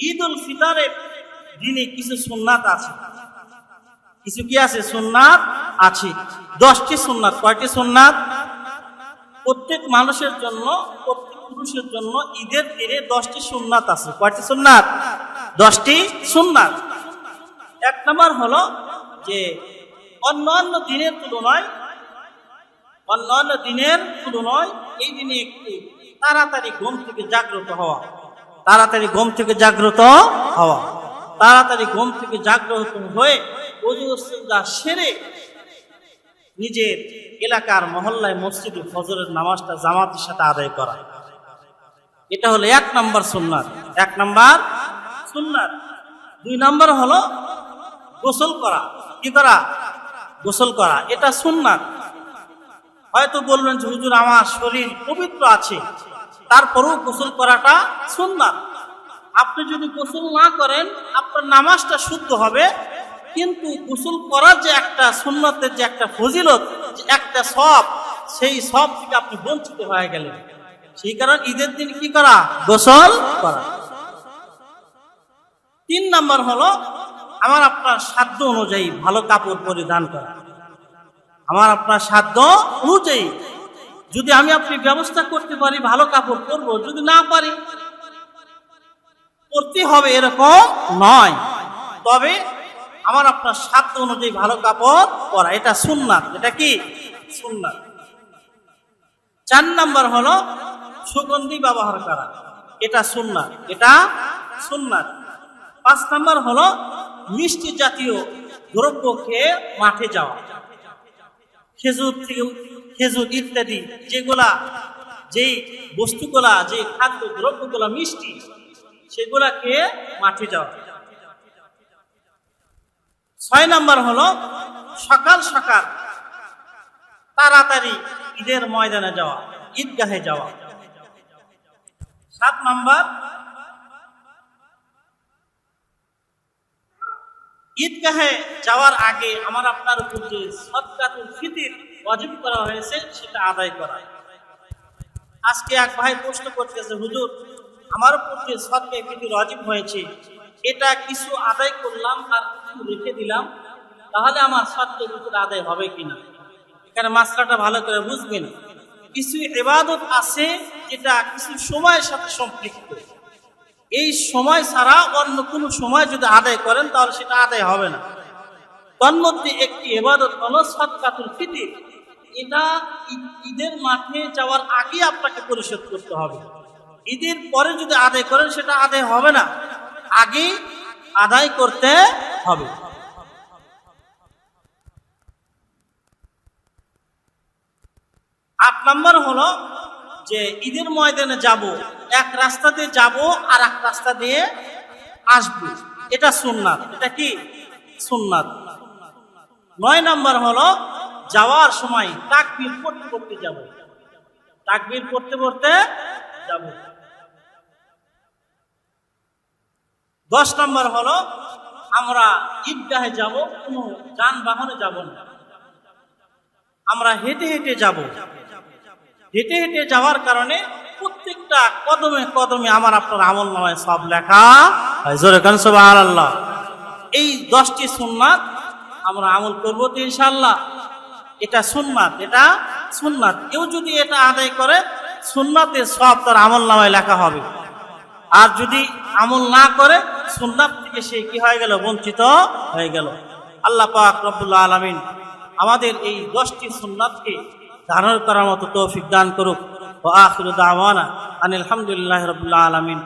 ঈদ উল ফিতরের দিনে কিছু সুন্নাত আছে। কিছু কি আছে? সুন্নাত আছে। দশটি সুন্নাত। কয়টি সুন্নাত? প্রত্যেক মানুষের জন্য, প্রত্যেক পুরুষের জন্য ঈদের দিনে দশটি সুন্নাত আছে। কয়টি সুন্নাত? দশটি সুন্নাত। এক নম্বর হলো যে, অন্যান্য দিনের তুলনায়, অন্যান্য দিনের তুলনায় এই দিনে একটু তাড়াতাড়ি ঘুম থেকে জাগ্রত হওয়া। তাড়াতাড়ি ঘুম থেকে জাগ্রত হওয়া। তাড়াতাড়ি ঘুম থেকে জাগ্রত হয়ে অজু সিজদা সেরে নিজের এলাকার মহল্লায় মসজিদে ফজরের নামাজটা জামাতের সাথে আদায় করা। এটা হলো এক নম্বর সুন্নাত। এক নম্বর সুন্নাত। দুই নম্বর হলো গোসল করা। কি করা? গোসল করা। এটা সুন্নাত। হয়তো বলবেন যে, হুজুর, আমার শরীর পবিত্র আছে। তারপরেও গোসল করাটা সুন্নাত। আপনি যদি গোসল না করেন, আপনার নামাজটা শুদ্ধ হবে। কিন্তু গোসল করার যে একটা সুন্নতের যে একটা ফজিলত, যে একটা সব, সেই সব থেকে আপনি বঞ্চিত হয়ে গেলেন। সেই কারণে ঈদের দিন কি করা? গোসল করা। তিন নাম্বার হলো, আমার আপনার সাধ্য অনুযায়ী ভালো কাপড় পরিধান করা। আমার আপনার সাধ্য অনুযায়ী যদি আমি আপনি ব্যবস্থা করতে পারি, ভালো কাপড় পরবো, যদি না পারি, পরতে হবে এরকম নয়। তবে আমার আপনার সাধ্য অনুযায়ী ভালো কাপড় পরা। এটা সুন্নাত। এটা কি? সুন্নাত। চার নাম্বার হলো সুগন্ধি ব্যবহার করা। এটা সুন্নাত। এটা সুন্নাত। পাঁচ নাম্বার হলো মিষ্টি জাতীয় দ্রব্য খেয়ে মাঠে যাওয়া। খেজুর থেকে খেজুর ইত্যাদি, যেগুলা যেই বস্তুগুলা যে খাদ্য দ্রব্যগুলা মিষ্টি সেগুলা খেয়ে মাঠে যাওয়া ছয় নাম্বার হলো, সকাল সকাল তাড়াতাড়ি ঈদের ময়দানে যাওয়া, ঈদগাহে যাওয়া। সাত নাম্বার, ঈদগাহে যাওয়ার আগে আমার আপনার উপর যে সৎকাতুল ফিতির ওয়াজিব করা হয়েছে, সেটা আদায় করা। আজকে এক ভাই প্রশ্ন করতেছে, হুজুর, আমার উপর যে সৎকায় ফিতির ওয়াজিব হয়েছে। এটা কিছু আদায় করলাম আর কিছু রেখে দিলাম, তাহলে আমার সৎকায় ফিতির আদায় হবে কিনা? এখানে মাসলাটা ভালো করে বুঝবেন। কিছু এবাদত আছে যেটা কিছু সময়ের সাথে সম্পৃক্ত। এই সময় ছাড়া অন্য কোনো সময় যদি আদায় করেন, তাহলে সেটা আদায় হবে না। তন্মধ্যে একটি এবাদত হলো সৎকাতুল ফিতির। এটা ঈদের মাঠে যাওয়ার আগে আপনাকে পরিশোধ করতে হবে। ঈদের পরে যদি আদায় করেন, সেটা আদায় হবে না। আগে আদায় করতে হবে। আট নম্বর হলো যে, ঈদের ময়দানে যাব, এক রাস্তা দিয়ে যাব আর এক রাস্তা দিয়ে আসব। এটা সুন্নাত। এটা কি? সুন্নাত। নয় নম্বর হলো যাওয়ার সময় তাকবীর পড়তে পড়তে যাব। তাকবীর পড়তে পড়তে যাব। দশ নম্বর হলো, আমরা ঈদগাহে যাব, কোনো যানবাহনে যাব না। আমরা হেঁটে হেঁটে যাব। হেঁটে হেঁটে যাওয়ার কারণে প্রত্যেকটা কদমে কদমে আমার আপনার আমল নামায় সব লেখা আল্লাহ এই দশটি সুন্নাত আমরা আমল করব তো ইনশাল্লাহ এটা সুন্নাত এটা সুন্নাত। কেউ যদি এটা আদায় করে সুন্নাতে সব তার আমল নামায় লেখা হবে। আর যদি আমল না করে, সুন্নাত থেকে সে কি হয়ে গেল? বঞ্চিত হয়ে গেল। আল্লাহ পাক রব্বুল্লাহ আলমিন আমাদের এই দশটি সুন্নাতকে ধারণ করার মতো তৌফিক দান করুক। ও আখির দাওয়ানা আনিল হামদুলিল্লাহ রবিল্লা আলমিন।